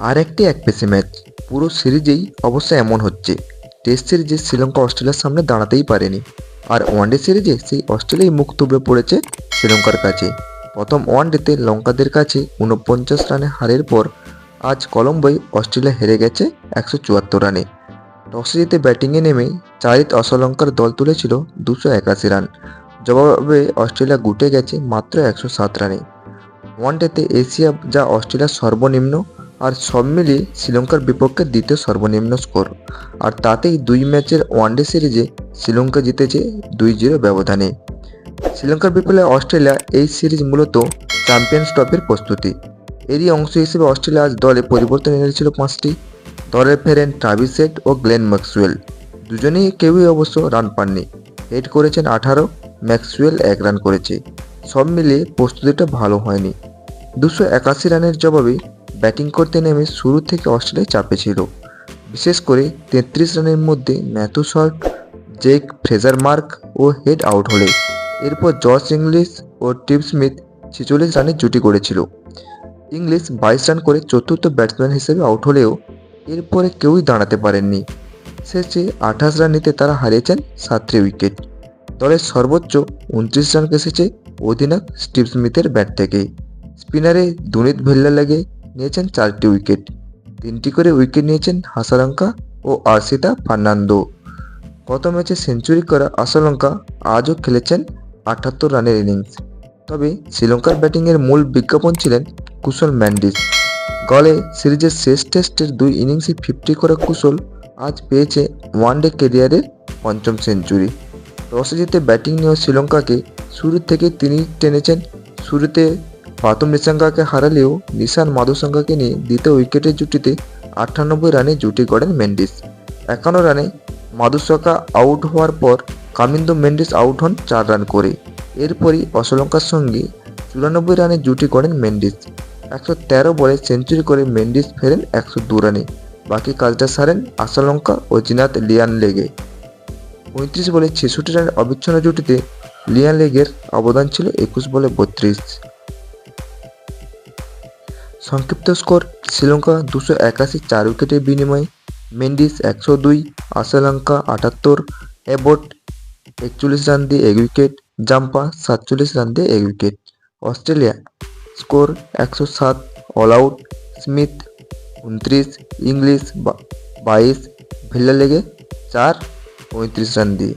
আর একটি এক ম্যাচ। পুরো সিরিজেই অবশ্য এমন হচ্ছে। টেস্ট সিরিজে শ্রীলঙ্কা অস্ট্রেলিয়ার সামনে দাঁড়াতেই পারেনি। আর ওয়ানডে সিরিজে সেই অস্ট্রেলিয়াই মুখ তুবড়ে পড়েছে শ্রীলঙ্কার কাছে। প্রথম ওয়ানডেতে লঙ্কাদের কাছে উনপঞ্চাশ রানে হারের পর আজ কলম্বোয় অস্ট্রেলিয়া হেরে গেছে একশো চুয়াত্তর রানে। টসে জিতে ব্যাটিংয়ে নেমে চারিত অশ্রীলঙ্কার দল তুলেছিল দুশো একাশি রান। জবাবে অস্ট্রেলিয়া গুটে গেছে মাত্র একশো সাত রানে। ওয়ানডেতে এশিয়া যা অস্ট্রেলিয়ার সর্বনিম্ন আর সব মিলিয়ে শ্রীলঙ্কার বিপক্ষে দ্বিতীয় সর্বনিম্ন স্কোর। আর তাতেই দুই ম্যাচের ওয়ানডে সিরিজে শ্রীলঙ্কা জিতেছে দুই জিরো ব্যবধানে। শ্রীলঙ্কার বিপক্ষে অস্ট্রেলিয়া এই সিরিজ মূলত চ্যাম্পিয়ন্স ট্রফির প্রস্তুতি। এরই অংশ হিসেবে অস্ট্রেলিয়া আজ দলে পরিবর্তন এনেছিল পাঁচটি। দলে ফেরেন ট্রাভিস হেড ও গ্লেন ম্যাক্সওয়েল। দুজনেই কেউই অবশ্য রান পাননি। হেড করেছেন আঠারো, ম্যাক্সওয়েল এক রান করেছে। সব মিলিয়ে প্রস্তুতিটা ভালো হয়নি। দুশো একাশি রানের জবাবে ব্যাটিং করতে নেমে শুরু থেকে অস্ট্রেলিয়া চাপে ছিল। বিশেষ করে তেত্রিশ রানের মধ্যে Matthew Short, Jake Fraser McGurk ও হেড আউট হলে। এরপর জর্জ ইংলিশ ও টিপ স্মিথ ছেচল্লিশ রানের জুটি করেছিল ইংলিশ বাইশ রান করে চতুর্থ ব্যাটসম্যান হিসেবে আউট হলেও এরপরে কেউই দাঁড়াতে পারেননি। শেষে আঠাশ রান নিতে তারা হারিয়েছেন সাতটি উইকেট। দলের সর্বোচ্চ উনত্রিশ রান এসেছে অধিনায়ক স্টিভ স্মিথের ব্যাট থেকে। স্পিনারে দুনিত ভেল্লা লেগে নিয়েছেন চারটি উইকেট। তিনটি করে উইকেট নিয়েছেন হাসালঙ্কা ও আর্সিতা ফার্নান্দো। গত ম্যাচে সেঞ্চুরি করা আশালঙ্কা আজও খেলেছেন আটাত্তর রানের ইনিংস। তবে শ্রীলঙ্কার ব্যাটিংয়ের মূল বিজ্ঞাপন ছিলেন কুশল ম্যান্ডিস। গলে সিরিজের শেষ টেস্টের দুই ইনিংসে ফিফটি করা কুশল আজ পেয়েছে ওয়ানডে কেরিয়ারের পঞ্চম সেঞ্চুরি। টসে জিতে ব্যাটিং নিয়েও শ্রীলঙ্কাকে শুরু থেকে তিনি টেনেছেন শুরুতে পাতুম নিশাঙ্কাকে হারালেও নিশান মাধুসঙ্গাকে নিয়ে দ্বিতীয় উইকেটের জুটিতে আটানব্বই রানে জুটি গড়েন মেন্ডিস। একান্ন রানে মাধুসকা আউট হওয়ার পর কামিন্দু মেন্ডিস আউট হন চার রান করে। এরপরই অশ্রীলঙ্কার সঙ্গে চুরানব্বই রানে জুটি করেন মেন্ডিস। একশো তেরো বলে সেঞ্চুরি করে মেন্ডিস ফেরেন একশো দু রানে। বাকি কাজটা সারেন আশালঙ্কা ও জিনাত লিয়ান লেগে। পঁয়ত্রিশ বলে ছেষট্টি রানের অবিচ্ছিন্ন জুটিতে লিয়ান লেগের অবদান ছিল একুশ বলে বত্রিশ। সংক্ষিপ্ত স্কোর, শ্রীলঙ্কা দুশো একাশি চার উইকেটের বিনিময়ে, মেন্ডিস একশো দুই আশালঙ্কা আটাত্তর অ্যাবট একচল্লিশ রান দিয়ে এক উইকেট, জাম্পা সাতচল্লিশ রান দিয়ে এক উইকেট। অস্ট্রেলিয়া, স্কোর একশো সাত, অল আউট, স্মিথ উনত্রিশ, ইংলিশ বাইশ, ভিল্লা লেগে চার, পঁয়ত্রিশ রান দিয়ে।